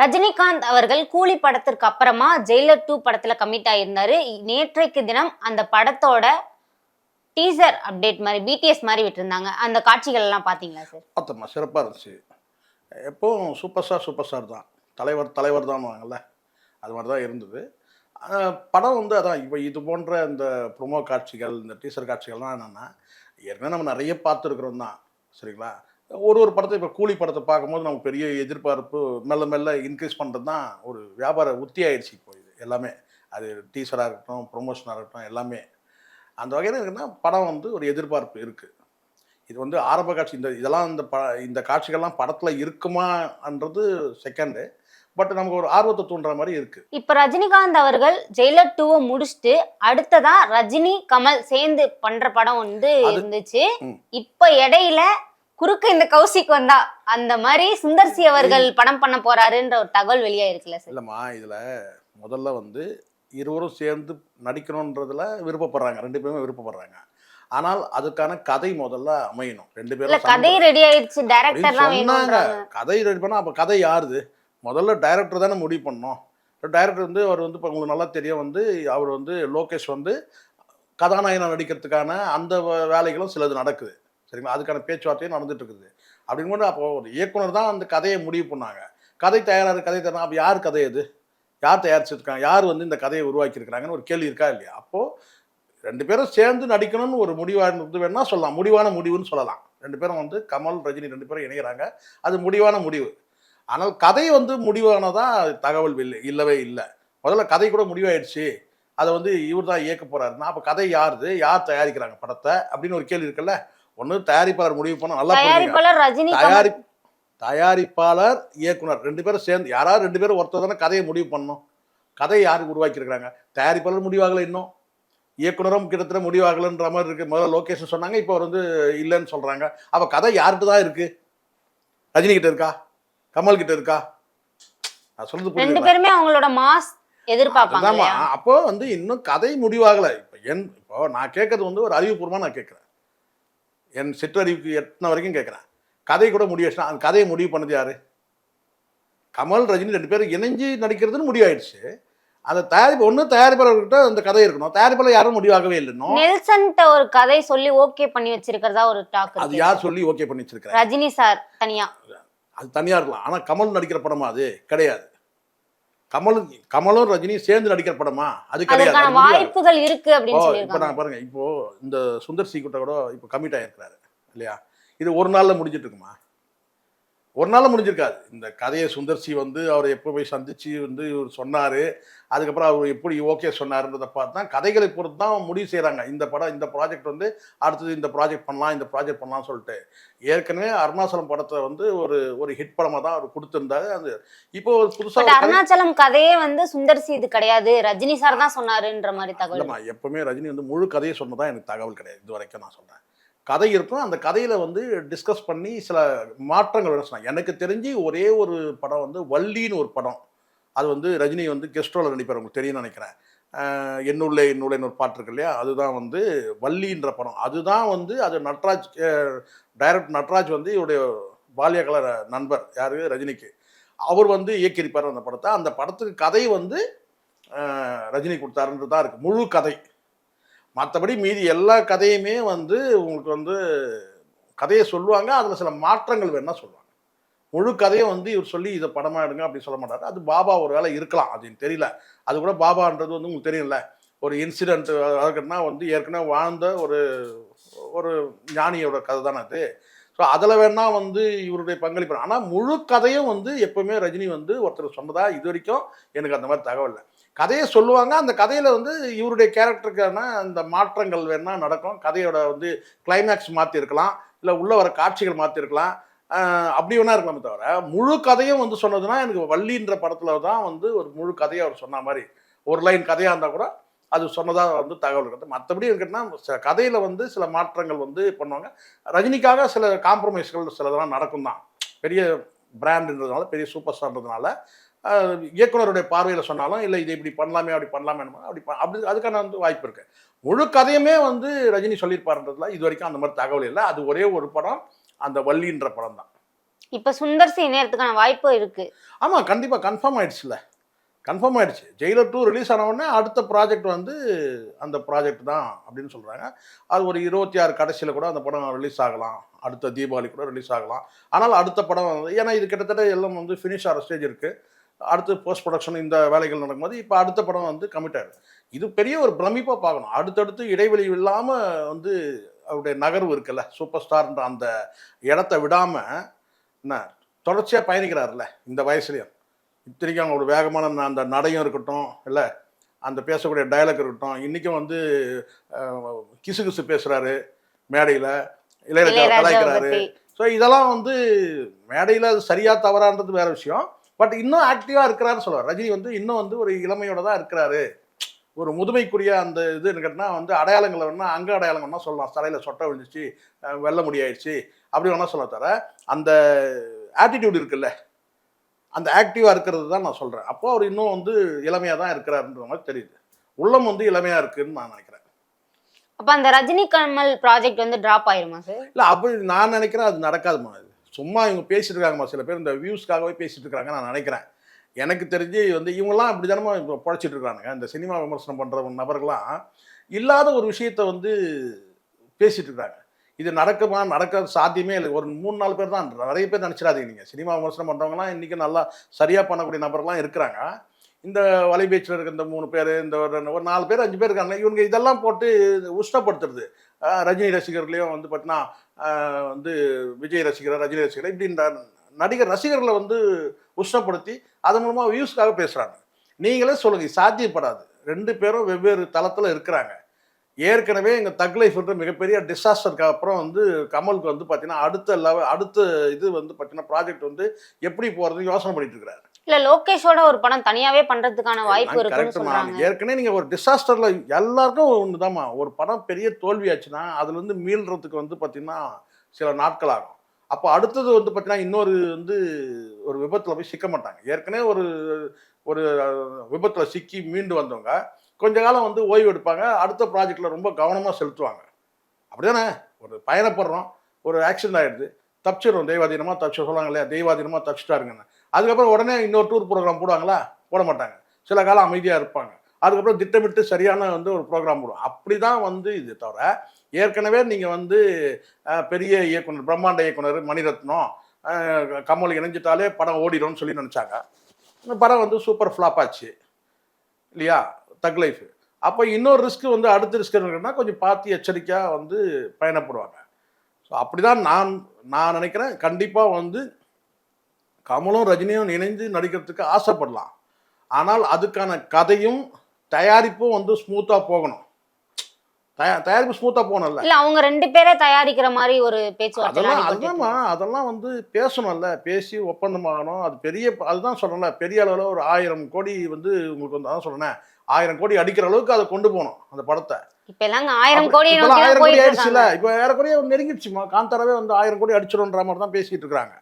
ரஜினிகாந்த் அவர்கள் கூலி படத்திற்கு அப்புறமா ஜெயிலர் டூ படத்துல கமிட் ஆயிருந்தாரு. நேற்றைக்கு தினம் அந்த படத்தோட டீசர் அப்டேட் மாதிரி பிடிஎஸ் மாதிரி விட்டுருந்தாங்க. அந்த காட்சிகள் எல்லாம் பாத்தீங்களா சார் பார்த்தோம்மா சிறப்பாக இருந்துச்சு. எப்போவும் சூப்பர் ஸ்டார் சூப்பர் ஸ்டார் தான். தலைவர் தலைவர் தான் அது மாதிரி தான் இருந்தது. படம் வந்து அதான் இப்போ இது போன்ற இந்த ப்ரொமோ காட்சிகள் இந்த டீசர் காட்சிகள்லாம் என்னென்னா ஏற்கனவே நம்ம நிறைய பார்த்துருக்குறோம் தான். சரிங்களா? ஒரு ஒரு படத்தை இப்போ கூலி படத்தை பார்க்கும்போது நமக்கு பெரிய எதிர்பார்ப்பு மெல்ல மெல்ல இன்க்ரீஸ் பண்ணுறது தான் ஒரு வியாபார உத்தி ஆயிடுச்சு இப்போ இது எல்லாமே. அது டீசராக இருக்கட்டும் ப்ரொமோஷனாக இருக்கட்டும் எல்லாமே. அந்த வகையில் இருக்குன்னா படம் வந்து ஒரு எதிர்பார்ப்பு இருக்குது இது வந்து ஆரம்ப காட்சி இந்த இதெல்லாம் இந்த ப இந்த காட்சிகள்லாம் படத்தில் இருக்குமான்றது செகண்டு பட் நமக்கு ஒரு ஆர்வத்தை தூண்டுற மாதிரி இருக்குது இப்ப ரஜினிகாந்த் அவர்கள் ஜெயிலர் டூவை முடிச்சுட்டு அடுத்ததா ரஜினி கமல் சேர்ந்து பண்ற படம் வந்து இருந்துச்சு. இப்ப இடையில குறுக்க இந்த கௌசிக் வந்தா அந்த மாதிரி சுந்தர்சி அவர்கள் படம் பண்ண போறாருன்ற ஒரு தகவல் வெளியா இருக்குல்ல சார்? இல்லைம்மா இதில் முதல்ல வந்து இருவரும் சேர்ந்து நடிக்கணுன்றதுல விருப்பப்படுறாங்க. ரெண்டு பேருமே விருப்பப்படுறாங்க. ஆனால் அதுக்கான கதை முதல்ல அமையணும். ரெண்டு பேரும் கதை ரெடி ஆயிடுச்சு டைரக்டர் சொன்னாங்க. கதை ரெடி பண்ணால் அப்போ கதை யாருது? முதல்ல டைரக்டர் தானே முடிவு பண்ணோம் டைரக்டர் வந்து அவர் வந்து இப்போ உங்களுக்கு நல்லா தெரியும் வந்து அவர் வந்து லோகேஷ் வந்து கதாநாயகனா நடிக்கிறதுக்கான அந்த வேலைகளும் சிலது நடக்குது. சரிங்களா அதுக்கான பேச்சுவார்த்தையும் நடந்துட்டு இருக்குது அப்படிங்கும்போது அப்போ ஒரு இயக்குனர் தான் அந்த கதையை முடிவு பண்ணாங்க. கதை தயாராக கதை தரணும் அப்போ யார் கதை அது? யார் தயாரிச்சிருக்காங்க? யார் வந்து இந்த கதையை உருவாக்கியிருக்கிறாங்கன்னு ஒரு கேள்வி இருக்கா இல்லையா? அப்போது ரெண்டு பேரும் சேர்ந்து நடிக்கணும்னு ஒரு முடிவானது வேணால் சொல்லலாம். முடிவான முடிவுன்னு சொல்லலாம். ரெண்டு பேரும் வந்து கமல் ரஜினி ரெண்டு பேரும் இணைகிறாங்க. அது முடிவான முடிவு. ஆனால் கதை வந்து முடிவானதா தகவல் இல்லை இல்லவே இல்லை. முதல்ல கதை கூட முடிவாயிடுச்சு. அதை வந்து இவர் தான் இயக்க போகிறாருன்னா அப்போ கதை யாருது? யார் தயாரிக்கிறாங்க படத்தை? அப்படின்னு ஒரு கேள்வி இருக்குல்ல? ஒன்று தயாரிப்பாளர் முடிவு பண்ண நல்லா. தயாரிப்பாளர் ரஜினி தயாரி தயாரிப்பாளர் இயக்குனர் ரெண்டு பேரும் சேர்ந்து யாராவது ரெண்டு பேரும் ஒருத்தர் தானே கதையை முடிவு பண்ணணும். கதையை யாருக்கு உருவாக்கியிருக்கிறாங்க? தயாரிப்பாளர் முடிவாகலை இன்னும். இயக்குனரும் கிட்டத்தட்ட முடிவாகலைன்ற மாதிரி இருக்கு. முதல்ல லோகேஷன் சொன்னாங்க இப்போ வந்து இல்லைன்னு சொல்றாங்க. அப்போ கதை யார்கிட்ட தான் இருக்கு? ரஜினி கிட்ட இருக்கா? கமல் கிட்ட இருக்கா? நான் சொல்றது ரெண்டு? பேருமே அவங்களோட மாஸ் எதிர்பார்ப்பாங்க? அப்போ வந்து இன்னும் கதை முடிவாகலை. இப்போ என் இப்போ நான் கேட்கறது வந்து ஒரு அறிவுபூர்வமாக நான் கேட்குறேன். என் சிற்றறிவுக்கு எட்டின வரைக்கும் கேட்குறேன். கதை கூட முடிவாச்சுன்னா அந்த கதையை முடிவு பண்ணது யாரு? கமல் ரஜினி ரெண்டு பேரும் இணைஞ்சு நடிக்கிறதுன்னு முடிவாயிடுச்சு. அந்த தயாரிப்பு ஒன்று தயாரிப்பாளர்கிட்ட அந்த கதை இருக்கணும். தயாரிப்பாளர் யாரும் முடிவாகவே இல்லைனோ நெல்சன்ட்ட ஒரு கதை சொல்லி ஓகே பண்ணி வச்சிருக்கிறதா ஒரு டாக் அது யார் சொல்லி ஓகே பண்ணி வச்சிருக்காங்க ரஜினி சார் தனியா. அது தனியாக இருக்கலாம். ஆனால் கமல் நடிக்கிற படமா அது? கிடையாது. கமல் கமலும் ரஜினியும் சேர்ந்து நடிக்கிற படமா அது கிடையாது. வாய்ப்புகள் இருக்கு அப்படின்னு இப்போ நான் பாருங்க இப்போ இந்த சுந்தர் சி கிட்ட கூட இப்போ கமிட் ஆயிருக்கிறாரு இல்லையா? இது ஒரு நாள்ல முடிஞ்சிட்டு இருக்குமா? ஒரு நாள்ல முடிஞ்சிருக்காது. இந்த கதையை சுந்தர் சி வந்து அவர் எப்போ போய் சந்திச்சு வந்து இவர் சொன்னாரு அதுக்கப்புறம் அவர் எப்படி ஓகே சொன்னாருன்றதை பார்த்து தான் கதைகளை பொறுத்து தான் முடிவு செய்கிறாங்க இந்த படம் இந்த ப்ராஜெக்ட் வந்து அடுத்தது இந்த ப்ராஜெக்ட் பண்ணலாம் இந்த ப்ராஜெக்ட் பண்ணலாம்னு சொல்லிட்டு. ஏற்கனவே அருணாச்சலம் படத்தை வந்து ஒரு ஒரு ஹிட் படமாக தான் அவர் கொடுத்துருந்தாரு. அது இப்போ ஒரு புதுசாக அருணாச்சலம் கதையே வந்து சுந்தர்சி இது கிடையாது. ரஜினி சார் தான் சொன்னாருன்ற மாதிரி தகவல். எப்பவுமே ரஜினி வந்து முழு கதையை சொன்னதா எனக்கு தகவல் கிடையாது. இது வரைக்கும் நான் சொல்றேன். கதை இருக்கும். அந்த கதையில் வந்து டிஸ்கஸ் பண்ணி சில மாற்றங்கள் வேணும் சொன்னாங்க. எனக்கு தெரிஞ்சு ஒரே ஒரு படம் வந்து வள்ளின்னு ஒரு படம். அது வந்து ரஜினி வந்து கெஸ்ட் ரோல நடிப்பார் உங்களுக்கு தெரியும்னு நினைக்கிறேன். என்னுள்ளே என்னுள்ளேன்னு ஒரு பாட்டு இருக்கு இல்லையா அதுதான் வந்து வள்ளின்ற படம். அதுதான் வந்து அது நட்ராஜ் டைரக்ட் நட்ராஜ் வந்து இவருடைய பால்ய கலர் நண்பர். யாரு? ரஜினிக்கு. அவர் வந்து இயக்கியிருப்பார் அந்த படத்தை. அந்த படத்துக்கு கதை வந்து ரஜினி கொடுத்தாருன்றது தான் இருக்குது முழு கதை. மற்றபடி மீதி எல்லா கதையுமே வந்து உங்களுக்கு வந்து கதையை சொல்லுவாங்க அதில் சில மாற்றங்கள் வேணால் சொல்லுவாங்க. முழு கதையை வந்து இவர் சொல்லி இதை படமாக எடுங்க அப்படி சொல்ல மாட்டார். அது பாபா ஒரு வேலை இருக்கலாம் அது தெரியல. அது கூட பாபான்றது வந்து உங்களுக்கு தெரியல ஒரு இன்சிடென்ட் அதுக்குன்னா வந்து ஏற்கனவே வாழ்ந்த ஒரு ஒரு ஞானியோட கதை தானே அது. ஸோ அதில் வேணால் வந்து இவருடைய பங்களிப்பு. ஆனால் முழு கதையும் வந்து எப்பவுமே ரஜினி வந்து ஒருத்தர் சொன்னதாக இது வரைக்கும் எனக்கு அந்த மாதிரி தகவல் இல்லை. கதையை சொல்லுவாங்க. அந்த கதையில் வந்து இவருடைய கேரக்டருக்கான அந்த மாற்றங்கள் வேணால் நடக்கும். கதையோட வந்து கிளைமேக்ஸ் மாற்றிருக்கலாம் இல்லை உள்ள வர காட்சிகள் மாற்றிருக்கலாம் அப்படி வேணா இருக்கலாமே தவிர முழு கதையும் வந்து சொன்னதுன்னா எனக்கு வள்ளின்ற படத்தில் தான் வந்து ஒரு முழு கதையை அவர் சொன்ன மாதிரி. ஒரு லைன் கதையாக இருந்தால் கூட அது சொன்னதாக வந்து தகவல் இருக்குது மற்றபடி இருக்குன்னா கதையில் வந்து சில மாற்றங்கள் வந்து பண்ணுவாங்க. ரஜினிக்காக சில காம்ப்ரமைஸ்கள் சிலதெல்லாம் நடக்கும் தான் பெரிய பிராண்டுன்றதுனால பெரிய சூப்பர் ஸ்டார்ன்றதுனால இயக்குனருடைய பார்வையில் சொன்னாலும் இல்லை இது இப்படி பண்ணலாமே அப்படி பண்ணலாமே அப்படி அப்படி அதுக்கான வந்து வாய்ப்பு இருக்கு. முழு கதையுமே வந்து ரஜினி சொல்லியிருப்பாருன்றதுல இது வரைக்கும் அந்த மாதிரி தகவல் இல்லை. அது ஒரே ஒரு படம் அந்த வள்ளின்ற படம் தான். இப்ப சுந்தர் சி இணையறதுக்கான வாய்ப்பு இருக்கு. ஆமாம் கண்டிப்பாக கன்ஃபார்ம் ஆயிடுச்சுல கன்ஃபார்ம் ஆயிடுச்சு. ஜெயிலர் டூ ரிலீஸ் ஆன உடனே அடுத்த ப்ராஜெக்ட் வந்து அந்த ப்ராஜெக்ட் தான் அப்படின்னு சொல்கிறாங்க அது ஒரு இருபத்தி ஆறு கடைசியில் கூட அந்த படம் ரிலீஸ் ஆகலாம். அடுத்த தீபாவளி கூட ரிலீஸ் ஆகலாம். ஆனால் அடுத்த படம் வந்து ஏன்னா இது கிட்டத்தட்ட எல்லாம் வந்து ஃபினிஷ் ஆகிற ஸ்டேஜ் இருக்குது அடுத்து போஸ்ட் ப்ரொடக்ஷன் இந்த வேலைகள் நடக்கும்போது இப்போ அடுத்த படம் வந்து கமிட் ஆயிடுது. இது பெரிய ஒரு பிரமிப்பாக பார்க்கணும். அடுத்தடுத்து இடைவெளி இல்லாமல் வந்து அவருடைய நகர்வு இருக்குல்ல சூப்பர் ஸ்டார்ன்ற அந்த இடத்த விடாமல் என்ன தொடர்ச்சியாக பயணிக்கிறாருல்ல இந்த வயசுலையும். இத்தனைக்கும் அவங்களோட வேகமான அந்த நடையும் இருக்கட்டும் இல்லை அந்த பேசக்கூடிய டயலாக் இருக்கட்டும் இன்றைக்கும் வந்து கிசு கிசு பேசுகிறாரு மேடையில் இளையராஜா கலாய்க்கிறாரு. ஸோ இதெல்லாம் வந்து மேடையில் அது சரியா தவறான்றது வேற விஷயம். பட் இன்னும் ஆக்டிவாக இருக்கிறாருன்னு சொல்லுவார் ரஜினி வந்து இன்னும் வந்து ஒரு இளமையோட தான் இருக்கிறாரு. ஒரு முதுமைக்குரிய அந்த இது கேட்டினா வந்து அடையாளங்களை வேணா அங்க அடையாளம் வேணா சொல்லலாம். தலையில் சொட்டை விழுந்துச்சு வெள்ளை முடியாயிடுச்சு அப்படி வேணா சொல்ல தவிர அந்த ஆட்டிடியூட் இருக்குல்ல அந்த ஆக்டிவாக இருக்கிறது தான் நான் சொல்கிறேன் அப்போ அவர் இன்னும் வந்து இளமையாக தான் இருக்கிறாருன்ற மாதிரி தெரியுது. உள்ளம் வந்து இளமையாக இருக்குன்னு நான் நினைக்கிறேன். அப்ப அந்த ரஜினி கமல் ப்ராஜெக்ட் வந்து டிராப் ஆயிருமா சார் இல்லை அப்படி நான் நினைக்கிறேன் அது நடக்காதுமா சும்மா இவங்க பேசிட்டு இருக்காங்கம்மா சில பேர் இந்த வியூஸ்க்காகவே பேசிட்டு இருக்காங்க நான் நினைக்கிறேன். எனக்கு தெரிஞ்சு வந்து இவங்கெல்லாம் இப்படி தானமா இப்போ பழச்சிட்டு இருக்கானுங்க இந்த சினிமா விமர்சனம் பண்ணுற நபர்கள்லாம் இல்லாத ஒரு விஷயத்த வந்து பேசிட்டு இருக்காங்க இது நடக்குமா நடக்க சாத்தியமே இல்லை. ஒரு மூணு நாலு பேர் தான். நிறைய பேர் நினச்சிடாதீங்க நீங்கள் சினிமா விமர்சனம் பண்ணுறவங்கலாம் இன்றைக்கி நல்லா சரியாக பண்ணக்கூடிய நபர்லாம் இருக்கிறாங்க. இந்த வலைபேச்சில் இருக்க இந்த மூணு பேர் இந்த ஒரு ஒரு நாலு பேர் அஞ்சு பேர் இருக்காங்க. இவங்க இதெல்லாம் போட்டு உஷ்ணப்படுத்துறது. ரஜினி ரசிகர்களையும் வந்து பார்த்தீங்கன்னா வந்து விஜய் ரசிகர் ரஜினி ரசிகர் இப்படி நடிகர் ரசிகர்களை வந்து உஷ்ணப்படுத்தி அதன் மூலமாக வியூஸ்க்காக பேசுகிறாங்க நீங்களே சொல்லுங்கள் சாத்தியப்படாது. ரெண்டு பேரும் வெவ்வேறு தளத்தில் இருக்கிறாங்க. ஏற்கனவே எங்கள் தக் லைஃப்ன்ற மிகப்பெரிய டிசாஸ்டருக்கு அப்புறம் வந்து கமலுக்கு வந்து பார்த்தீங்கன்னா அடுத்த லெவல் அடுத்த இது வந்து பார்த்தீங்கன்னா ப்ராஜெக்ட் வந்து எப்படி போகிறதுன்னு யோசனை பண்ணிட்டு இருக்கிறாரு. இல்ல லோகேஷோட ஒரு படம் தனியாவே பண்றதுக்கான வாய்ப்பு இருக்குன்னு சொல்றாங்க. ஏற்கனவே நீங்க ஒரு டிசாஸ்டர்ல எல்லாருக்கும் ஒண்ணுதாம்மா. ஒரு படம் பெரிய தோல்வி ஆச்சுன்னா அதுல இருந்து மீள்றதுக்கு வந்து பாத்தீங்கன்னா சில நாட்கள் ஆகும். அப்போ அடுத்தது வந்து பாத்தீங்கன்னா இன்னொரு வந்து ஒரு விபத்துல போய் சிக்க மாட்டாங்க. ஏற்கனவே ஒரு ஒரு விபத்துல சிக்கி மீண்டு வந்தவங்க கொஞ்ச காலம் வந்து ஓய்வு எடுப்பாங்க. அடுத்த ப்ராஜெக்ட்ல ரொம்ப கவனமா செலுத்துவாங்க. அப்படிதானே? ஒரு பயணப்படுறோம் ஒரு ஆக்சிடென்ட் ஆயிடுது. தப்பிச்சிடும் தெய்வாதீனமா தப்பிச்சு சொல்லுவாங்க இல்லையா? தெய்வாதீனமா தப்பிச்சிட்டாருங்கன்னு. அதுக்கப்புறம் உடனே இன்னொரு டூர் ப்ரோக்ராம் போடுவாங்களா? போட மாட்டாங்க. சில காலம் அமைதியாக இருப்பாங்க. அதுக்கப்புறம் திட்டமிட்டு சரியான வந்து ஒரு ப்ரோக்ராம் போடுவோம் அப்படி தான் வந்து இது தவிர ஏற்கனவே நீங்கள் வந்து பெரிய இயக்குனர் பிரம்மாண்ட இயக்குனர் மணிரத்னம் கமல் இணைஞ்சிட்டாலே படம் ஓடிடும்னு சொல்லி நினச்சாங்க. படம் வந்து சூப்பர் ஃப்ளாப் ஆச்சு. இல்லையா? தக் லைஃப் அப்போ இன்னொரு ரிஸ்க் வந்து அடுத்த ரிஸ்க் இருக்குன்னா கொஞ்சம் பார்த்து எச்சரிக்கையாக வந்து பயணப்படுவாங்க. ஸோ அப்படி தான் நான் நான் நினைக்கிறேன். கண்டிப்பாக வந்து கமலும் ரஜினியும் இணைந்து நடிக்கிறதுக்கு ஆசைப்படலாம். ஆனால் அதுக்கான கதையும் தயாரிப்பும் வந்து ஸ்மூத்தாக போகணும். தயா தயாரிப்பு ஸ்மூத்தாக போகணும்ல. இல்ல அவங்க ரெண்டு பேரே தயாரிக்கிற மாதிரி ஒரு பேச்சுவார்த்தை அதெல்லாம் அதுதான்மா அதெல்லாம் வந்து பேசணும்ல. பேசி ஒப்பந்தம் ஆகணும் அது பெரிய அதுதான் சொல்றேன்ல. பெரிய அளவில் ஒரு ஆயிரம் கோடி வந்து உங்களுக்கு வந்து அதான் சொல்றேன் ஆயிரம் கோடி அடிக்கிற அளவுக்கு அதை கொண்டு போகணும் அந்த படத்தை. இப்ப எல்லாம் ஆயிரம் கோடி ஆயிரம் கோடி ஆயிடுச்சுல. இப்போ ஏறக்குறைய நெருங்கிடுச்சுமா? காந்தாராவே வந்து ஆயிரம் கோடி அடிச்சிடும்ன்ற மாதிரி தான் பேசிட்டு இருக்காங்க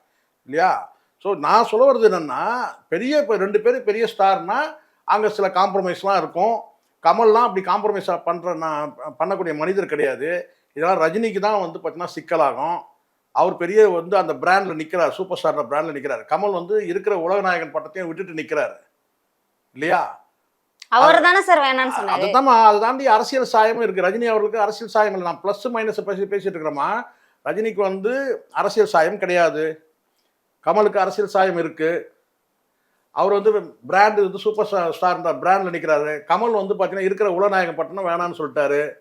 இல்லையா? ஸோ நான் சொல்ல வர்றது என்னன்னா பெரிய இப்போ ரெண்டு பேரும் பெரிய ஸ்டார்னா அங்கே சில காம்ப்ரமைஸ்லாம் இருக்கும். கமல்லாம் அப்படி காம்ப்ரமைஸ் பண்ணுற நான் பண்ணக்கூடிய மனிதர் கிடையாது. இதெல்லாம் ரஜினிக்கு தான் வந்து பார்த்தீங்கன்னா சிக்கலாகும். அவர் பெரிய வந்து அந்த பிராண்டில் நிற்கிறார் சூப்பர் ஸ்டார் பிராண்டில் நிற்கிறார் கமல் வந்து இருக்கிற உலகநாயகன் பட்டத்தையும் விட்டுட்டு நிற்கிறாரு இல்லையா? அவர் தானே சார் வேணாம்னு சொன்னாரு? அதுதான்மா அதை தாண்டி அரசியல் சாயமும் இருக்கு. ரஜினி அவர்களுக்கு அரசியல் சாயம் இல்லை. நான் ப்ளஸ் மைனஸ் பேசி பேசிட்டு இருக்கிறோமா ரஜினிக்கு வந்து அரசியல் சாயம் கிடையாது. கமலுக்கு அரசியல் சாயம் இருக்கு. அவர் வந்து பிராண்டு வந்து சூப்பர் ஸ்டார் ஸ்டார் பிராண்டில் நிற்கிறாரு கமல் வந்து பார்த்தீங்கன்னா இருக்கிற உலநாயகம் பட்டணம் வேணான்னு சொல்லிட்டாரு.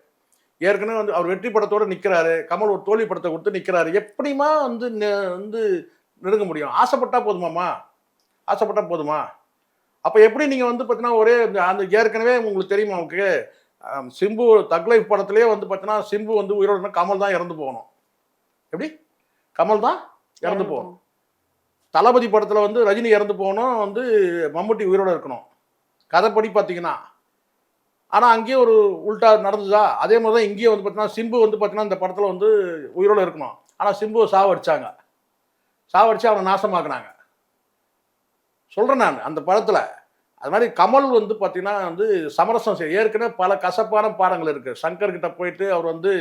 ஏற்கனவே வந்து அவர் வெற்றி படத்தோட நிற்கிறாரு கமல் ஒரு தோல்வி படத்தை கொடுத்து நிற்கிறாரு எப்படிமா வந்து நெ- வந்து நெருங்க முடியும்? ஆசைப்பட்டா போதுமாம்மா? ஆசைப்பட்டா போதுமா? அப்போ எப்படி நீங்கள் வந்து பார்த்தீங்கன்னா ஒரே அந்த ஏற்கனவே உங்களுக்கு தெரியுமா உங்களுக்கு? ஆம், சிம்பு தக் லைஃப் படத்திலே வந்து பார்த்தீங்கன்னா சிம்பு வந்து உயிரோட இருந்தா கமல் தான் இறந்து போகணும். எப்படி? கமல் தான் இறந்து போகணும். தளபதி படத்தில் வந்து ரஜினி இறந்து போகணும் வந்து மம்முட்டி உயிரோட இருக்கணும். கதைப்படி பார்த்தீங்கன்னா ஆனால் அங்கேயும் ஒரு உள்டா நடந்துதா? அதே மாதிரி தான் இங்கேயும் வந்து பார்த்தீங்கன்னா சிம்பு வந்து பார்த்தீங்கன்னா இந்த படத்தில் வந்து உயிரோட இருக்கணும். ஆனால் சிம்புவை சாவடிச்சாங்க. சாவடிச்சு அவனை நாசமாக்குனாங்க. சொல்கிறேன் நான் அந்த படத்தில். அது மாதிரி கமல் வந்து பார்த்தீங்கன்னா வந்து சமரசம் செய்ய ஏற்கனவே பல கசப்பான பாடங்கள் இருக்குது சங்கர் கிட்ட போயிட்டு அவர் வந்து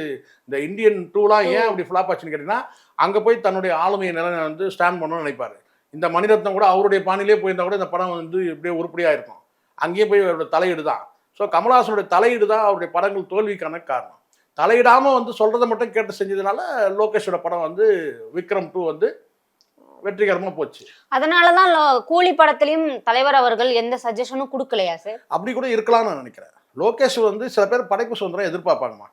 இந்த இந்தியன் டூலாம் ஏன் அப்படி ஃப்ளாப் ஆச்சுன்னு கேட்டிங்கன்னா அங்கே போய் தன்னுடைய ஆளுமையை நிலை வந்து ஸ்டாண்ட் பண்ணணும்னு நினைப்பார். இந்த மணிரத்னம் கூட அவருடைய பாணியிலே போயிருந்தா கூட இந்த படம் வந்து இப்படியே உருப்படியாக இருக்கும். அங்கேயே போய் அவருடைய தலையீடு தான். ஸோ கமல்ஹாசனுடைய தலையீடு தான் அவருடைய படங்கள் தோல்விக்கான காரணம். தலையிடாமல் வந்து சொல்கிறத மட்டும் கேட்டு செஞ்சதுனால லோகேஷோட படம் வந்து விக்ரம் டூ வந்து வெற்றிகரமாக போச்சு. அதனாலதான் கூலி படத்திலயும் தலைவர் அவர்கள் எந்த சஜஷனும் கொடுக்கலையா சார் அப்படி கூட இருக்கலாம்னு நான் நினைக்கிறேன். லோகேஷ் வந்து சில பேர் படைப்பு சுதந்திரம் எதிர்பார்ப்பாங்கம்மா.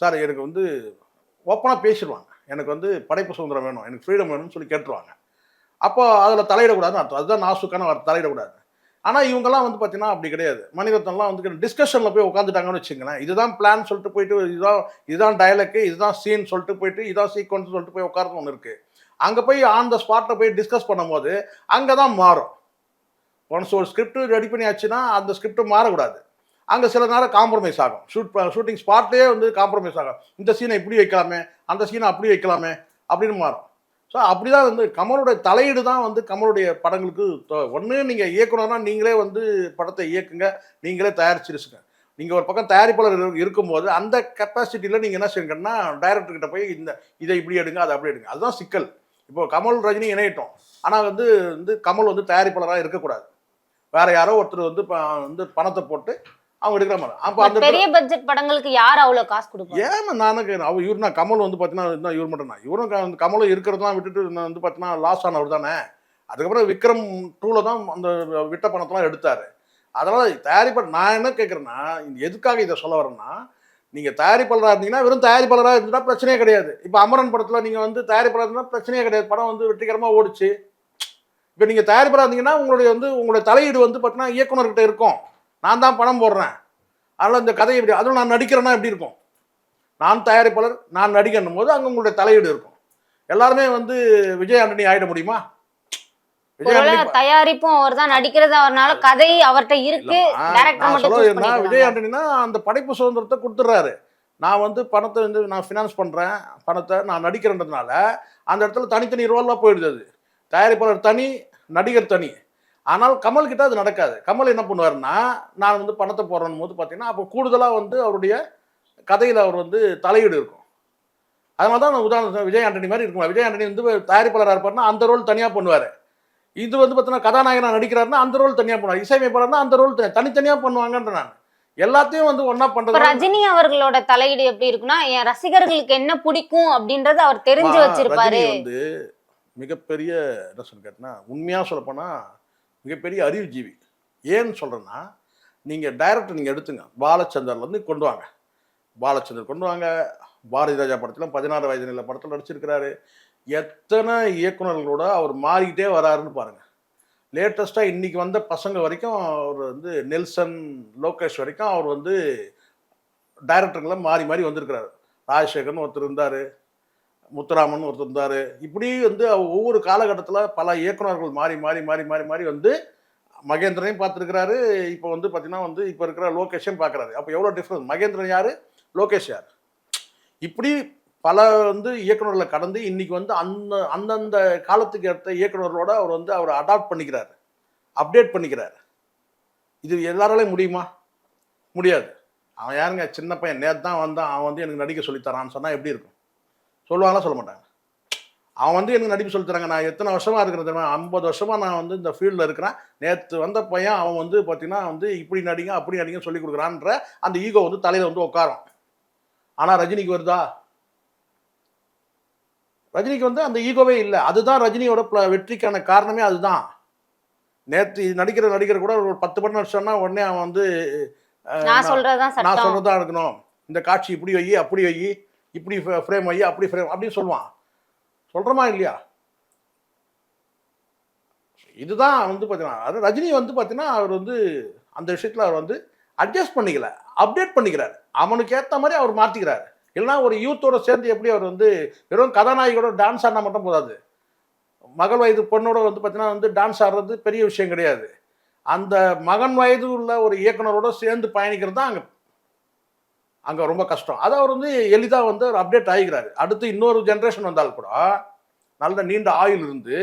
சார் எனக்கு வந்து ஓப்பனாக பேசிடுவாங்க. எனக்கு வந்து படைப்பு சுதந்திரம் வேணும் எனக்கு ஃப்ரீடம் வேணும்னு சொல்லி கேட்டுருவாங்க. அப்போ அதில் தலையிடக்கூடாதுன்னு அர்த்தம். அதுதான் நாசுக்கான வார்த்தை, தலையிடக்கூடாது. ஆனால் இவங்கெல்லாம் வந்து பார்த்தீங்கன்னா அப்படி கிடையாது. மணிரத்னம்லாம் வந்து டிஸ்கஷனில் போய் உட்காந்துட்டாங்கன்னு வச்சுங்களேன் இதுதான் பிளான் சொல்லிட்டு போயிட்டு இதுதான் இதுதான் டயலக்கு இதுதான் சீன் சொல்லிட்டு போயிட்டு இதுதான் சீக்வன்ஸ் சொல்லிட்டு போய் உட்காரணும் ஒன்று இருக்குது அங்கே போய் ஆன் த ஸ்பாட்டில் போய் டிஸ்கஸ் பண்ணும்போது அங்கே தான் மாறும். ஒன்ஸ் ஒரு ஸ்கிரிப்ட் ரெடி பண்ணியாச்சுன்னா அந்த ஸ்கிரிப்ட் மாறக்கூடாது. அங்கே சில நேரம் காம்ப்ரமைஸ் ஆகும். ஷூட் ஷூட்டிங் ஸ்பாட்லேயே வந்து காம்ப்ரமைஸ் ஆகும். இந்த சீனை இப்படி வைக்கலாமே அந்த சீனை அப்படி வைக்கலாமே அப்படின்னு மாறும். ஸோ அப்படி தான் வந்து கமலுடைய தலையீடு தான் வந்து கமலுடைய படங்களுக்கு ஒன்று நீங்கள் இயக்குனர்னா நீங்களே வந்து படத்தை இயக்குங்க நீங்களே தயாரிச்சிருச்சுங்க. நீங்கள் ஒரு பக்கம் தயாரிப்பாளர் இருக்கும்போது அந்த கெப்பாசிட்டியில் நீங்கள் என்ன செய்யுங்கன்னா டைரக்டர்கிட்ட போய் இந்த இதை இப்படி எடுங்க அதை அப்படி எடுங்க. அதுதான் சிக்கல். இப்போ கமல் ரஜினி இணையட்டும். ஆனால் வந்து வந்து கமல் வந்து தயாரிப்பாளராக இருக்கக்கூடாது. வேற யாரோ ஒருத்தர் வந்து வந்து பணத்தை போட்டு அவங்க எடுக்கிற மாதிரி. அப்போ அந்த பெரிய பட்ஜெட் படங்களுக்கு யார் அவ்வளவு காசு கொடுப்பாங்க? ஏன் நானுக்கு அவர் இவருனா கமல் வந்து பார்த்தீங்கன்னா இவர் மட்டும் தான் இவரும் கமலும் இருக்கிறதெல்லாம் விட்டுட்டு இன்னும் வந்து பார்த்தீங்கன்னா லாஸ் ஆனவர் தானே. அதுக்கப்புறம் விக்ரம் டூவில் தான் அந்த விட்ட பணத்தெல்லாம் எடுத்தார். அதனால் தயாரிப்பாளர் நான் என்ன கேட்குறேன்னா எதுக்காக இதை சொல்ல வரேன்னா நீங்கள் தயாரிப்பாளராக இருந்தீங்கன்னா வெறும் தயாரிப்பாளராக இருந்தால் பிரச்சனையே கிடையாது. இப்போ அமரன் படத்தில் நீங்கள் வந்து தயாரிப்பாளர் இருந்தால் பிரச்சனையே கிடையாது. படம் வந்து வெற்றிகரமாக ஓடிச்சு. இப்போ நீங்கள் தயாரிப்பாளராக இருந்தீங்கன்னா உங்களுடைய வந்து உங்களுடைய தலையீடு வந்து பார்த்தீங்கன்னா இயக்குனர்கிட்ட இருக்கும். நான் தான் பணம் போடுறேன். அதனால் இந்த கதை எப்படி அதுவும் நான் நடிக்கிறேன்னா எப்படி இருக்கும்? நான் தயாரிப்பாளர் நான் நடிக்கணும் போது அங்கே உங்களுடைய தலையீடு இருக்கும். எல்லாருமே வந்து விஜய் ஆண்டனி ஆகிட முடியுமா? ஒருவேளை தயாரிப்பும் அவர் தான் நடிக்கிறது அவர்னால கதை அவர்கிட்ட இருக்கு டைரக்டர் மட்டும் விஜய். ஆண்டனினா அந்த படைப்பு சுதந்திரத்தை கொடுத்துட்றாரு நான் வந்து பணத்தை வந்து நான் ஃபினான்ஸ் பண்ணுறேன் பணத்தை நான் நடிக்கிறேன்றதுனால அந்த இடத்துல தனித்தனி ரோலாக போயிடுது அது. தயாரிப்பாளர் தனி நடிகர் தனி. ஆனால் கமல் கிட்ட அது நடக்காது. கமல் என்ன பண்ணுவாருன்னா நான் வந்து பணத்தை போடுறேன் போது பார்த்தீங்கன்னா அப்போ கூடுதலாக வந்து அவருடைய கதையில் அவர் வந்து தலையீடு இருக்கும். அதனால தான் உதாரணம் விஜய் ஆண்டனி மாதிரி இருக்கும். விஜய் ஆண்டனி வந்து தயாரிப்பாளராக இருப்பாருன்னா அந்த ரோல் தனியாக பண்ணுவார். இது வந்து பார்த்தீங்கன்னா கதாநாயகனா நடிக்கிறாருன்னா அந்த ரோல் தனியாக பண்ணுவார். இசையமைப்பாளர்னா அந்த ரோல் தனித்தனியாக பண்ணுவாங்கன்ற நான். எல்லாத்தையும் வந்து ஒன்றா இப்ப பண்ணுறது ரஜினி அவர்களோட தலையீடு எப்படி இருக்குன்னா என் ரசிகர்களுக்கு என்ன பிடிக்கும் அப்படின்றத அவர் தெரிஞ்சு வச்சிருப்பாரு. வந்து மிகப்பெரிய என்ன சொல்ல கேட்டனா உண்மையாக சொல்லப்போனால் மிகப்பெரிய அறிவுஜீவி. ஏன்னு சொல்கிறேன்னா நீங்கள் டைரக்டர் நீங்கள் எடுத்துங்க. பாலச்சந்தர்லேருந்து கொண்டு வாங்க. பாலச்சந்தர் கொண்டு வாங்க. பாரதி ராஜா படத்தில் பதினாறு வயது நிலை படத்தில் நடிச்சிருக்கிறாரு. எத்தனை இயக்குனர்களோட அவர் மாறிக்கிட்டே வராருன்னு பாருங்கள் லேட்டஸ்ட்டாக இன்றைக்கி வந்த பசங்க வரைக்கும் அவர் வந்து நெல்சன் லோகேஷ் வரைக்கும் அவர் வந்து டைரக்டருங்களை மாறி மாறி வந்திருக்கிறாரு. ராஜசேகர்னு ஒருத்தர் இருந்தார் முத்துராமன் ஒருத்தர் இருந்தார். இப்படி வந்து அவர் ஒவ்வொரு காலகட்டத்தில் பல இயக்குனர்கள் மாறி மாறி மாறி மாறி மாறி வந்து மகேந்திரனையும் பார்த்துருக்கிறாரு. இப்போ வந்து பார்த்தீங்கன்னா வந்து இப்போ இருக்கிற லோகேஷையும் பார்க்குறாரு. அப்போ எவ்வளோ டிஃப்ரென்ஸ் மகேந்திரன் யார்? லோகேஷ் யார்? இப்படி பல வந்து இயக்குநர்களை கடந்து இன்னைக்கு வந்து அந்த அந்தந்த காலத்துக்கு ஏற்ற இயக்குனர்களோட அவர் வந்து அவர் அடாப்ட் பண்ணிக்கிறார். அப்டேட் பண்ணிக்கிறார். இது எல்லாராலையும் முடியுமா? முடியாது. அவன் யாருங்க? சின்ன பையன். நேற்று தான் வந்தான். அவன் வந்து எனக்கு நடிக்க சொல்லித்தரான்னு சொன்னால் எப்படி இருக்கும்? சொல்லுவாங்களா சொல்ல மாட்டாங்க. அவன் வந்து எனக்கு நடிப்பு சொல்லித் தராங்க. நான் எத்தனை வருஷமாக இருக்கிறேன் தெரியுமா? ஐம்பது வருஷமாக நான் வந்து இந்த ஃபீல்டில் இருக்கிறேன். நேற்று வந்த பையன் அவன் வந்து பார்த்திங்கன்னா வந்து இப்படி நடிங்க அப்படி நடிங்க சொல்லி கொடுக்குறான்ற அந்த ஈகோ வந்து தலையில் வந்து உட்காரும். ஆனால் ரஜினிக்கு வருதா? ரஜினிக்கு வந்து அந்த ஈகோவே இல்லை. அதுதான் ரஜினியோட வெற்றிக்கான காரணமே அதுதான். நேற்று நடிக்கிற நடிகர் கூட ஒரு பத்து படம் நடிச்சோன்னா உடனே அவன் வந்து நான் சொல்றதா இருக்கணும். இந்த காட்சி இப்படி வை அப்படி வை இப்படி ஃப்ரேம் வை அப்படி ஃப்ரேம் அப்படின்னு சொல்லுவான். சொல்றோமா இல்லையா? இதுதான் வந்து பார்த்தீங்கன்னா அது ரஜினி வந்து பார்த்தீங்கன்னா அவர் வந்து அந்த விஷயத்தில் அவர் வந்து அட்ஜஸ்ட் பண்ணிக்கல. அப்டேட் பண்ணிக்கிறார். அவனுக்கு ஏற்ற மாதிரி அவர் மாற்றிக்கிறார் இல்லைன்னா ஒரு யூத்தோட சேர்ந்து எப்படி அவர் வந்து வெறும் கதாநாயகியோட டான்ஸ் ஆடினா மட்டும் போதாது. மகள் வயது பொண்ணோட வந்து பார்த்தீங்கன்னா வந்து டான்ஸ் ஆடுறது பெரிய விஷயம் கிடையாது. அந்த மகன் வயது உள்ள ஒரு இயக்குனரோட சேர்ந்து பயணிக்கிறது தான் அங்கே அங்கே ரொம்ப கஷ்டம். அதை அவர் வந்து எளிதாக வந்து அவர் அப்டேட் ஆகிக்கிறாரு. அடுத்து இன்னொரு ஜென்ரேஷன் வந்தால் கூட நல்ல நீண்ட ஆயுள் இருந்து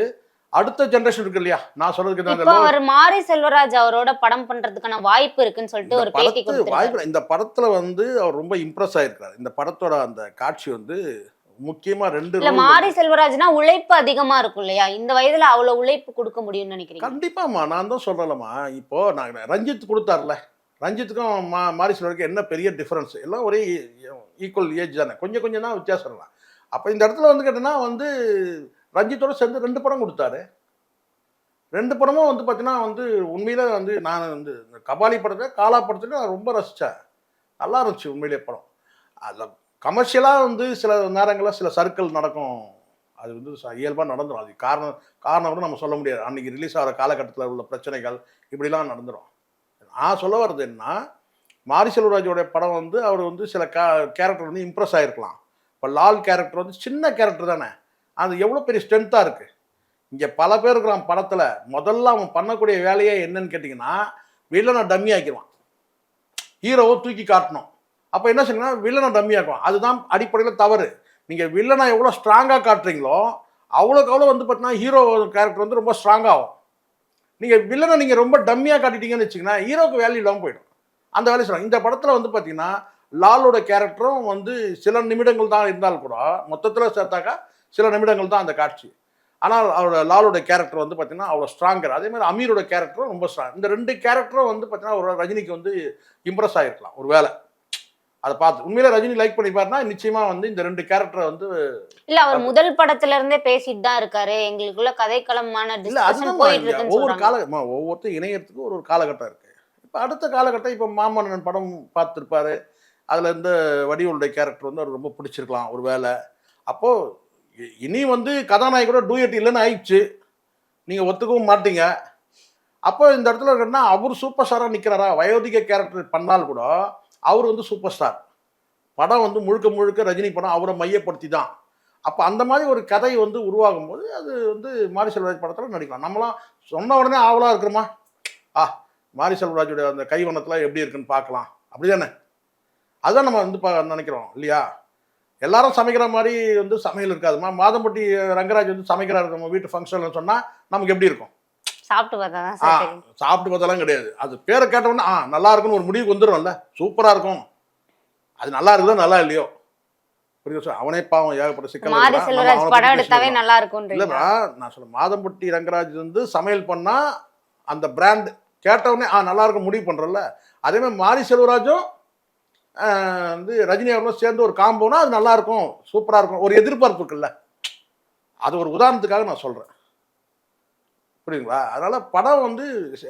அடுத்த ஜெனரேஷன் இருக்கு இல்லையா? நான் சொல்றதுக்கு அவர் மாரி செல்வராஜ் அவரோட படம் பண்றதுக்கான வாய்ப்பு இருக்குன்னு சொல்லிட்டு ஒரு பேட்டி வாய்ப்பு இந்த படத்துல வந்து அவர் ரொம்ப இம்ப்ரெஸ் ஆயிருக்காரு. இந்த படத்தோட அந்த காட்சி வந்து முக்கியமா ரெண்டு இல்ல மாரி செல்வராஜ்னா உழைப்பு அதிகமா இருக்கும் இல்லையா? இந்த வயதுல அவ்வளவு உழைப்பு கொடுக்க முடியும்னு நினைக்கிறீங்க? கண்டிப்பாம்மா நான் தான் சொல்றேன்லம்மா இப்போ நான் ரஞ்சித் கொடுத்தாருல. ரஞ்சித்துக்கும் மா மாரி செல்வருக்கும் என்ன பெரிய டிஃபரன்ஸ் எல்லாம் ஒரே ஈக்குவல் ஏஜ் தானே. கொஞ்சம் கொஞ்சம் தான் வித்தியாசம் அப்போ இந்த இடத்துல வந்து கேட்டீங்கன்னா வந்து ரஞ்சித்தோட சேர்ந்து ரெண்டு படம் கொடுத்தாரு. ரெண்டு படமும் வந்து பார்த்தீங்கன்னா வந்து உண்மையில் வந்து நான் வந்து இந்த கபாலி படத்தை காலா படத்துக்கு நான் ரொம்ப ரசித்தேன் நல்லா இருந்துச்சு உண்மையிலே படம். அதில் கமர்ஷியலாக வந்து சில நேரங்களில் சில சர்க்கிள் நடக்கும். அது வந்து இயல்பாக நடந்துடும் அது காரணம் காரணம் கூட நம்ம சொல்ல முடியாது. அன்னைக்கு ரிலீஸ் ஆகிற காலகட்டத்தில் உள்ள பிரச்சனைகள் இப்படிலாம் நடந்துடும் நான் சொல்ல வர்றது என்ன மாரி செல்வராஜோடைய படம் வந்து அவர் வந்து சில கே கேரக்டர் வந்து இம்ப்ரெஸ் ஆகிருக்கலாம் இப்போ லால் கேரக்டர் வந்து சின்ன கேரக்டர் தானே. அது எவ்வளோ பெரிய ஸ்ட்ரென்த்தாக இருக்குது இங்கே பல பேர் இருக்கிறான் படத்தில். முதல்ல அவன் பண்ணக்கூடிய வேலையே என்னன்னு கேட்டிங்கன்னா வில்லனை டம்மி ஆக்கிடுவான். ஹீரோவை தூக்கி காட்டணும். அப்போ என்ன செய்யணும்னா வில்லனை டம்மி ஆக்குவான். அதுதான் அடிப்படையில் தவறு. நீங்கள் வில்லனை எவ்வளோ ஸ்ட்ராங்காக காட்டுறீங்களோ அவ்வளோக்கு அவ்வளோ வந்து பார்த்தீங்கன்னா ஹீரோ கேரக்டர் வந்து ரொம்ப ஸ்ட்ராங்காகும் நீங்கள் வில்லனை நீங்கள் ரொம்ப டம்மியாக காட்டிட்டீங்கன்னு வச்சிங்கன்னா ஹீரோக்கு வேல்யூ இல்லாமல் போயிடும். அந்த வேலையை சொல்லுவாங்க இந்த படத்தில் வந்து பார்த்தீங்கன்னா லாலோட கேரக்டரும் வந்து சில நிமிடங்கள் தான் இருந்தால் கூட மொத்தத்தில் சேர்த்தாக்கா சில நிமிடங்கள் தான் அந்த காட்சி. ஆனால் அவரோட லாலோட கேரக்டர் வந்து பார்த்தீங்கன்னா அவ்வளோ ஸ்ட்ராங்கர். அதே மாதிரி அமீரோட கேரக்டரும் ரொம்ப ஸ்ட்ராங். இந்த ரெண்டு கேரக்டரும் வந்து பார்த்தீங்கன்னா ஒரு ரஜினிக்கு வந்து இம்ப்ரெஸ் ஆகிருக்கலாம் ஒரு வேலை அதை பார்த்து உண்மையிலே ரஜினி லைக் பண்ணிப்பாருன்னா நிச்சயமா வந்து இந்த ரெண்டு கேரக்டரை வந்து இல்ல அவர் முதல் படத்துல இருந்தே பேசிட்டு தான் இருக்காரு. எங்களுக்குள்ள கதைக்களமான ஒவ்வொரு கால ஒவ்வொருத்தரும் இணையத்துக்கு ஒரு ஒரு காலகட்டம் இருக்கு. இப்போ அடுத்த காலகட்டம் இப்போ மாமன்னன் படம் பார்த்துருப்பாரு. அதுல இருந்து வடிவுடைய கேரக்டர் வந்து அவர் ரொம்ப பிடிச்சிருக்கலாம் ஒரு வேலை அப்போ இ- இனி வந்து கதாநாயகரோட டூயட் இல்லைன்னு ஆயிடுச்சு. நீங்கள் ஒத்துக்கவும் மாட்டீங்க. அப்போ இந்த இடத்துல என்ன அவர் சூப்பர் ஸ்டாராக நிற்கிறாரா வயோதிக கேரக்டர் பண்ணால் கூட அவர் வந்து சூப்பர் ஸ்டார் படம் வந்து முழுக்க முழுக்க ரஜினி படம் அவரை மையப்படுத்தி தான் அப்போ அந்த மாதிரி ஒரு கதை வந்து உருவாகும் போது அது வந்து மாரி செல்வராஜ் படத்தில் நடிக்கலாம். நம்மளாம் சொன்ன உடனே ஆவலாக இருக்கிறோமா? ஆ மாரி செல்வராஜுடைய அந்த கைவண்ணத்தில் எப்படி இருக்குன்னு பார்க்கலாம். அப்படி தானே அதுதான் நம்ம வந்து பா நினைக்கிறோம் இல்லையா? எல்லாரும் சமைக்கிற மாதிரி வந்து சமையல் இருக்காதுமா மாதம்பட்டி ரங்கராஜ் வந்து சமைக்கிறாரு நம்ம வீட்டு ஃபங்க்ஷன்ல சொன்னால் நமக்கு எப்படி இருக்கும்? சாப்பிட்டு பார்த்தா. சாப்பிட்டு பார்த்தெல்லாம் கிடையாது. அது பேரை கேட்டவுடனே ஆ நல்லா இருக்குன்னு ஒரு முடிவுக்கு வந்துடும்ல சூப்பராக இருக்கும். அது நல்லா இருக்குதோ நல்லா இல்லையோ? புரியுது அவனே பாவம் ஏகப்பட்ட சிக்கல் படம் எடுத்தாவே. நல்லா இருக்கும்ன்றீங்க. இல்லைப்பா நான் சொல்ல மாதம்பட்டி ரங்கராஜ் வந்து சமையல் பண்ணா அந்த பிராண்ட் கேட்டவுடனே ஆ நல்லா இருக்கும் முடிவு பண்றோம்ல. அதே மாதிரி மாரி செல்வராஜும் வந்து ரஜினி அவர்களும் சேர்ந்து ஒரு காம்போனா அது நல்லா இருக்கும் சூப்பராக இருக்கும். ஒரு எதிர்பார்ப்பு இருக்குல்ல. அது ஒரு உதாரணத்துக்காக நான் சொல்கிறேன் புரியுங்களா அதனால் படம் வந்து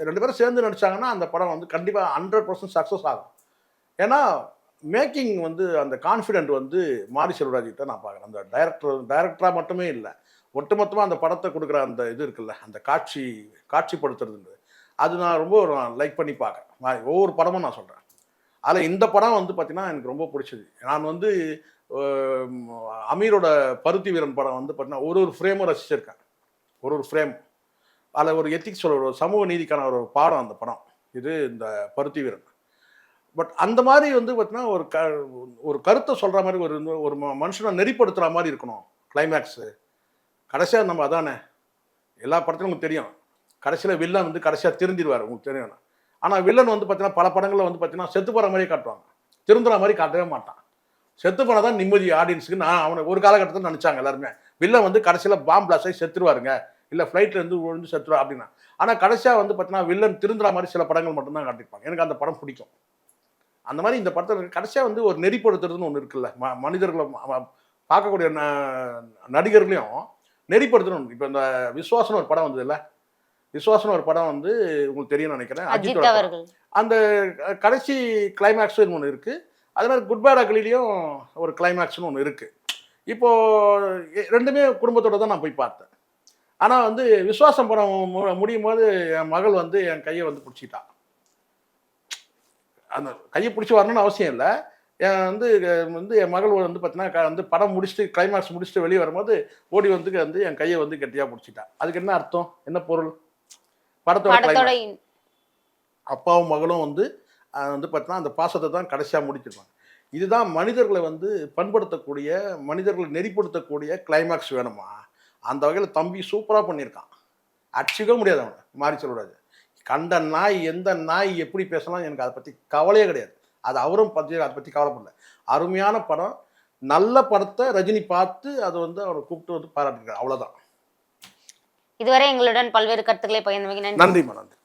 ரெண்டு பேரும் சேர்ந்து நடிச்சாங்கன்னா அந்த படம் வந்து கண்டிப்பாக ஹண்ட்ரட் பர்சன்ட் சக்ஸஸ் ஆகும். ஏன்னா மேக்கிங் வந்து அந்த கான்ஃபிடென்ட் வந்து மாரி செல்வராஜ்கிட்ட நான் பார்க்குறேன். அந்த டைரக்டர் டைரக்டராக மட்டுமே இல்லை. ஒட்டுமொத்தமாக அந்த படத்தை கொடுக்குற அந்த இது இருக்குல்ல அந்த காட்சி காட்சிப்படுத்துறதுன்றது. அது நான் ரொம்ப லைக் பண்ணி பார்க்குறேன். ஒவ்வொரு படமும் நான் சொல்கிறேன் அதில் இந்த படம் வந்து பார்த்தீங்கன்னா எனக்கு ரொம்ப பிடிச்சது. நான் வந்து அமீரோட பருத்தி வீரன் படம் வந்து பார்த்தீங்கன்னா ஒரு ஒரு ஃப்ரேமும் ரசிச்சிருக்கேன். ஒரு ஒரு ஃப்ரேம் அதில் ஒரு எத்திக்ஸ் ஒரு சமூக நீதிக்கான ஒரு பாடம் அந்த படம். இது இந்த பருத்தி வீரன். பட் அந்த மாதிரி வந்து பார்த்தீங்கன்னா ஒரு க ஒரு கருத்தை சொல்கிற மாதிரி ஒரு ஒரு ம- மனுஷனை நெறிப்படுத்துகிற மாதிரி இருக்கணும். கிளைமேக்ஸு கடைசியாக நம்ம அதானே? எல்லா படத்துலையும் உங்களுக்கு தெரியும். கடைசியில் வில்லன் வந்து கடைசியாக திருந்திடுவார். உங்களுக்கு தெரியும் ஆனால் வில்லன் வந்து பார்த்தீங்கன்னா பல படங்களில் வந்து பார்த்தீங்கன்னா செத்து போகிற மாதிரியே காட்டுவாங்க. திருந்துற மாதிரி காட்டவே மாட்டான். செத்து போனால் தான் நிம்மதி ஆடியன்ஸுக்கு நான் அவனை ஒரு காலகட்டத்தில் நினச்சாங்க எல்லாருமே. வில்லன் வந்து கடைசியில் பாம் பிளாஸ்ட் ஆகி செத்துருவாருங்க. இல்லை ஃப்ளைட்லேருந்து விழுந்து செத்துருவா அப்படின்னா. ஆனால் கடைசியாக வந்து பார்த்தீங்கன்னா வில்லன் திருந்துற மாதிரி சில படங்கள் மட்டும்தான் காட்டியிருப்பாங்க. எனக்கு அந்த படம் பிடிக்கும். அந்த மாதிரி இந்த படத்தில் கடைசியாக வந்து ஒரு நெறிப்படுத்துறதுன்னு ஒன்று இருக்குல்ல. ம மனிதர்களை பார்க்கக்கூடிய ந நடிகர்களையும் நெறிப்படுத்தணும் இப்போ இந்த விஸ்வாசம் ஒரு படம் வந்தது இல்லை விஸ்வாசம்னு ஒரு படம் வந்து உங்களுக்கு தெரியும்னு நினைக்கிறேன். அஜித் அந்த கடைசி கிளைமேக்ஸ்னு ஒன்று இருக்குது அதே மாதிரி குட் பேட் அக்லிலையும் ஒரு கிளைமேக்ஸ்னு ஒன்று இருக்குது இப்போது ரெண்டுமே குடும்பத்தோட தான் நான் போய் பார்த்தேன். ஆனால் வந்து விஸ்வாசம் படம் முடியும் போது என் மகள் வந்து என் கையை வந்து பிடிச்சிட்டா. அந்த கையை பிடிச்சி வரணும்னு அவசியம் இல்லை. என் வந்து வந்து என் மகள் வந்து பார்த்தீங்கன்னா வந்து படம் முடிச்சுட்டு கிளைமேக்ஸ் முடிச்சுட்டு வெளியே வரும்போது ஓடி வந்து வந்து என் கையை வந்து கெட்டியாக பிடிச்சிட்டா. அதுக்கு என்ன அர்த்தம்? என்ன பொருள்? படத்தோட. அப்பாவும் மகளும் வந்து வந்து பார்த்தீங்கன்னா அந்த பாசத்தை தான் கடைசியாக முடிச்சிருப்பாங்க இதுதான் மனிதர்களை வந்து பண்படுத்தக்கூடிய மனிதர்களை நெறிப்படுத்தக்கூடிய கிளைமேக்ஸ் வேணுமா? அந்த வகையில் தம்பி சூப்பராக பண்ணியிருக்கான். அடிச்சுக்க முடியாது அவனை. மாறி சொல்லக்கூடாது கண்ட நாய் எந்த நாய் எப்படி பேசலாம் எனக்கு அதை பற்றி கவலையே கிடையாது. அது அவரும் பற்றி அதை பற்றி கவலைப்படல. அருமையான படம். நல்ல படத்தை ரஜினி பார்த்து அதை வந்து அவரை கூப்பிட்டு வந்து பாராட்டிருக்காரு அவ்வளோதான் இதுவரை எங்களுடன் பல்வேறு கருத்துக்களை பகிர்ந்தமைக்கு நன்றி. நன்றிம்மா நன்றி